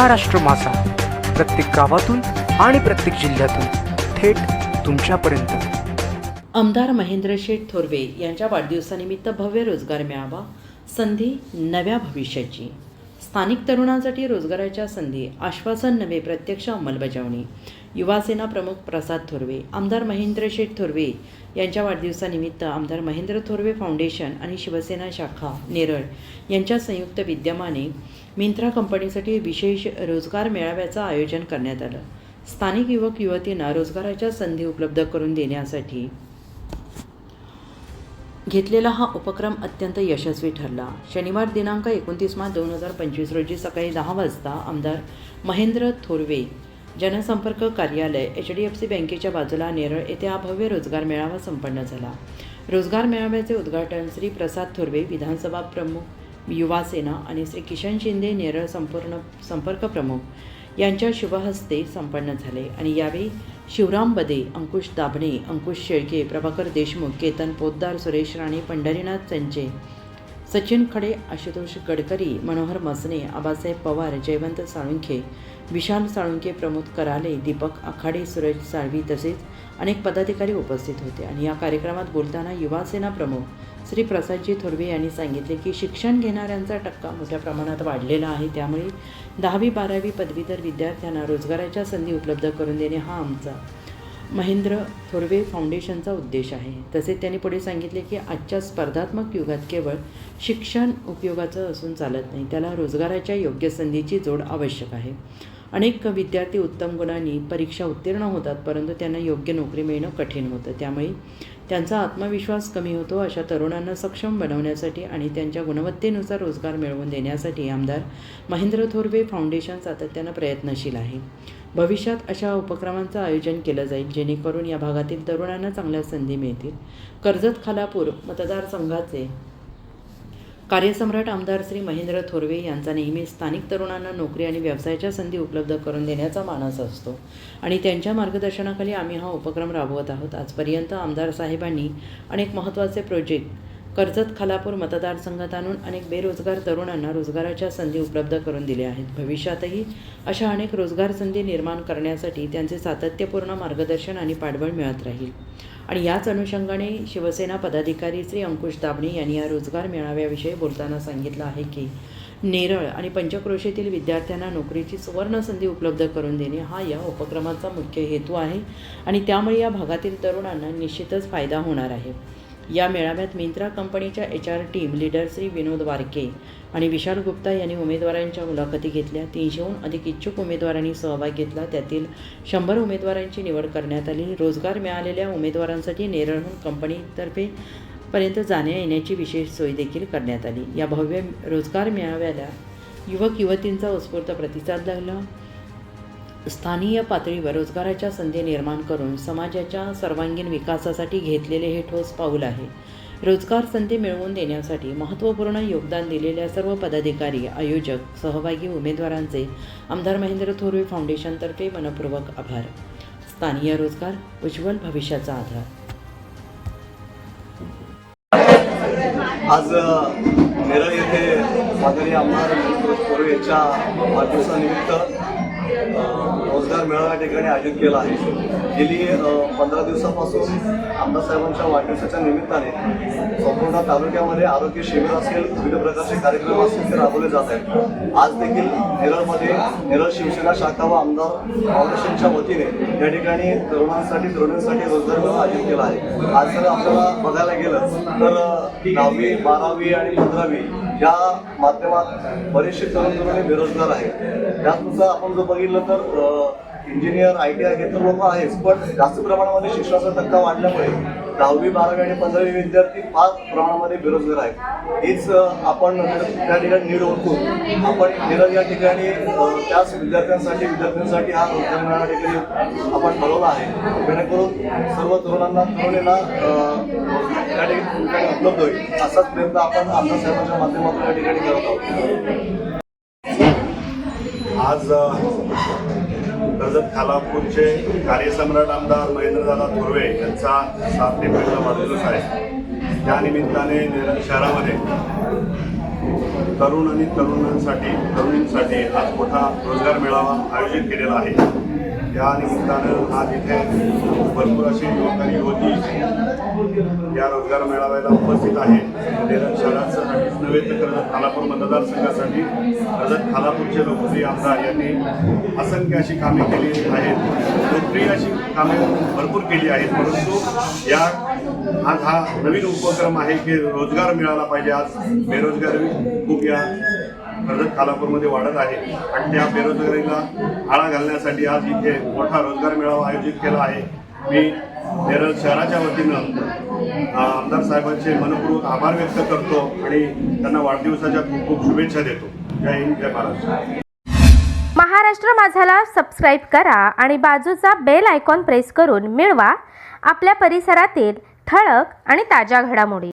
महाराष्ट्र मासा प्रत्येक गावातून आणि प्रत्येक जिल्ह्यातून थेट तुमच्यापर्यंत. आमदार महेंद्र शेठ थोरवे यांच्या वाढदिवसानिमित्त भव्य रोजगार मिळावा संधी नव्या भविष्याची. स्थानिक तरुणांसाठी रोजगाराच्या संधी आश्वासन नव्हे प्रत्यक्ष अंमलबजावणी. युवासेना प्रमुख प्रसाद थोरवे आमदार महेंद्र शेठ थोरवे यांच्या वाढदिवसानिमित्त आमदार महेंद्र थोरवे फाउंडेशन आणि शिवसेना शाखा नेरळ यांच्या संयुक्त विद्यमाने मिंत्रा कंपनीसाठी विशेष रोजगार मेळाव्याचं आयोजन करण्यात आलं. स्थानिक युवक युवतींना रोजगाराच्या संधी उपलब्ध करून देण्यासाठी घेतलेला हा उपक्रम अत्यंत यशस्वी ठरला. शनिवार दिनांक एकोणतीस मार्च दोन हजार पंचवीस रोजी सकाळी दहा वाजता आमदार महेंद्र थोरवे जनसंपर्क कार्यालय एच डी एफ सी बँकेच्या बाजूला नेरळ येथे हा भव्य रोजगार मेळावा संपन्न झाला. रोजगार मेळाव्याचे उद्घाटन श्री प्रसाद थोरवे विधानसभा प्रमुख युवा सेना आणि श्री किशन शिंदे नेरळ संपूर्ण संपर्क प्रमुख यांच्या शुभहस्ते संपन्न झाले. आणि यावेळी शिवराम बदे अंकुश दाभणे अंकुश शेळके प्रभाकर देशमुख केतन पोद्दार सुरेश राणे पंढरीनाथ संचे सचिन खडे आशुतोष गडकरी मनोहर मसने आबासाहेब पवार जयवंत साळुंखे विशाल साळुंखे प्रमोद कराले दीपक आखाडे सूरज साळवी तसेच अनेक पदाधिकारी उपस्थित होते. आणि या कार्यक्रमात बोलताना युवासेना प्रमुख श्री प्रसादजी थोरवे यांनी सांगितले की शिक्षण घेणाऱ्यांचा टक्का मोठ्या प्रमाणात वाढलेला आहे. त्यामुळे दहावी बारावी पदवीधर विद्यार्थ्यांना रोजगाराच्या संधी उपलब्ध करून देणे हा आमचा महेंद्र थोरवे फाउंडेशनचा उद्देश आहे. तसेच त्यांनी पुढे सांगितले की आजच्या स्पर्धात्मक युगात केवळ शिक्षण उपयोगाचं असून चालत नाही त्याला रोजगाराच्या योग्य संधीची जोड आवश्यक आहे. अनेक विद्यार्थी उत्तम गुणांनी परीक्षा उत्तीर्ण होतात परंतु त्यांना योग्य नोकरी मिळणं कठीण होतं. त्यामुळे त्यांचा आत्मविश्वास कमी होतो अशा तरुणांना सक्षम बनवण्यासाठी आणि त्यांच्या गुणवत्तेनुसार रोजगार मिळवून देण्यासाठी आमदार महेंद्र थोरवे फाउंडेशन सातत्यानं प्रयत्नशील आहे. भविष्यात अशा उपक्रमांचं आयोजन केलं जाईल जेणेकरून या भागातील तरुणांना चांगल्या संधी मिळतील. कर्जत खालापूर मतदारसंघाचे कार्यसम्राट आमदार श्री महेंद्र थोरवे यांचा नेहमी स्थानिक तरुणांना नोकरी आणि व्यवसायाच्या संधी उपलब्ध करून देण्याचा मानस असतो. आणि त्यांच्या मार्गदर्शनाखाली आम्ही हा उपक्रम राबवत आहोत. आजपर्यंत आमदार साहेबांनी अनेक महत्त्वाचे प्रोजेक्ट कर्जत खालापूर मतदारसंघात आणून अनेक बेरोजगार तरुणांना रोजगाराच्या संधी उपलब्ध करून दिल्या आहेत. भविष्यातही अशा अनेक रोजगार संधी निर्माण करण्यासाठी त्यांचे सातत्यपूर्ण मार्गदर्शन आणि पाठबळ मिळत राहील. आणि याच अनुषंगाने शिवसेना पदाधिकारी श्री अंकुश दाबणे यांनी या रोजगार मेळाव्याविषयी बोलताना सांगितलं आहे की नेरळ आणि पंचक्रोशीतील विद्यार्थ्यांना नोकरीची सुवर्ण संधी उपलब्ध करून देणे हा या उपक्रमाचा मुख्य हेतू आहे आणि त्यामुळे या भागातील तरुणांना निश्चितच फायदा होणार आहे. या मेळाव्यात मिंत्रा कंपनीच्या H R team leader Shri Vinod Varke आणि विशाल गुप्ता यांनी उमेदवारांच्या मुलाखती घेतल्या. तीनशेहून अधिक इच्छुक उमेदवारांनी सहभाग घेतला. त्यातील शंभर उमेदवारांची निवड करण्यात आली. रोजगार मिळालेल्या उमेदवारांसाठी नेरळहून कंपनीतर्फे पर्यंत जाण्या येण्याची विशेष सोय देखील करण्यात आली. या भव्य रोजगार मेळाव्याला युवक युवतींचा उत्स्फूर्त प्रतिसाद लागला. स्थानीय पातळीवर रोजगाराच्या संधी निर्माण करून समाजाच्या सर्वांगीण विकासासाठी घेतलेले हे ठोस पाऊल आहे. रोजगार संधी मिळवून देण्यासाठी महत्त्वपूर्ण योगदान दिलेल्या सर्व पदाधिकारी आयोजक सहभागी उमेदवारांचे आमदार महेंद्र थोरवे फाउंडेशनतर्फे मनपूर्वक आभार. स्थानीय रोजगार उज्ज्वल भविष्याचा आधार. आज नेरळ येथे माननीय आमदार मनोज यांच्या वाढदिवसानिमित्त Amen. रोजगार मेळावा या ठिकाणी आयोजित केला आहे. गेली पंधरा दिवसापासून आमदार साहेबांच्या वाढदिवसाच्या निमित्ताने संपूर्ण तालुक्यामध्ये आरोग्य शिबिर असेल विविध प्रकारचे कार्यक्रम असतील ते राबवले जात आहेत. आज देखील नेरळमध्ये नेरळ शिवसेना शाखा व आमदार फाउंडेशनच्या वतीने या ठिकाणी तरुणांसाठी तरुणींसाठी रोजगार मेळावा आयोजित केला आहे. आज जर आपल्याला बघायला गेलं तर दहावी बारावी आणि पंधरावी या माध्यमात बरेचसे तरुण तरुणी बेरोजगार आहेत. त्याचनुसार आपण जर बघितलं तर इंजिनियर आय टी आय हे तर लोक आहेच पण जास्त प्रमाणामध्ये शिक्षणाचा टक्का वाढल्यामुळे दहावी बारावी आणि पंधरावी विद्यार्थी फार प्रमाणामध्ये बेरोजगार आहेत. हेच आपण त्या ठिकाणी नीड ओळखून आपण निरज या ठिकाणी त्याच विद्यार्थ्यांसाठी विद्यार्थ्यांसाठी हा रोजगार मेळावा ठिकाणी आपण ठरवला आहे. जेणेकरून सर्व तरुणांना तरुणींना त्या ठिकाणी उपलब्ध होईल असाच प्रयत्न आपण आपल्या साहेबांच्या माध्यमातून या ठिकाणी करत आहोत. आज कर्जत खालापूरचे कार्यसम्राट आमदार महेंद्रदादा थोरवे यांचा सात एप्रिलला वाढदिवस आहे. त्यानिमित्ताने शहरामध्ये तरुण आणि तरुणांसाठी तरुणींसाठी आज मोठा रोजगार मेळावा आयोजित केलेला आहे. या निमित्तानं आज इथे भरपूर अशी युवक आणि युवती या रोजगार मेळाव्याला उपस्थित आहे नेरळ नव्हे तर कर्जत खालापूर मतदारसंघासाठी. कर्जत खालापूरचे लोकप्रिय आमदार यांनी असंख्य अशी कामे केली आहेत. लोकप्रिय अशी कामे भरपूर केली आहेत परंतु या आज हा नवीन उपक्रम आहे की रोजगार मिळाला पाहिजे. आज बेरोजगारी खूप या कर्जत खालापूरमध्ये वाढत आहे आणि त्या बेरोजगारीला आळा घालण्यासाठी आज इथे मोठा रोजगार मेळावा आयोजित केला आहे. मी नेरळ शहराच्या वतीनं आमदार साहेबांचे मनपूर्वक आभार व्यक्त करतो आणि त्यांना वाढदिवसाच्या खूप खूप शुभेच्छा देतो. जय हिंद जय महाराष्ट्र. महाराष्ट्र माझाला सबस्क्राईब करा आणि बाजूचा बेल आयकॉन प्रेस करून मिळवा. आपल्या परिसरातील ठळक आणि ताज्या घडामोडी.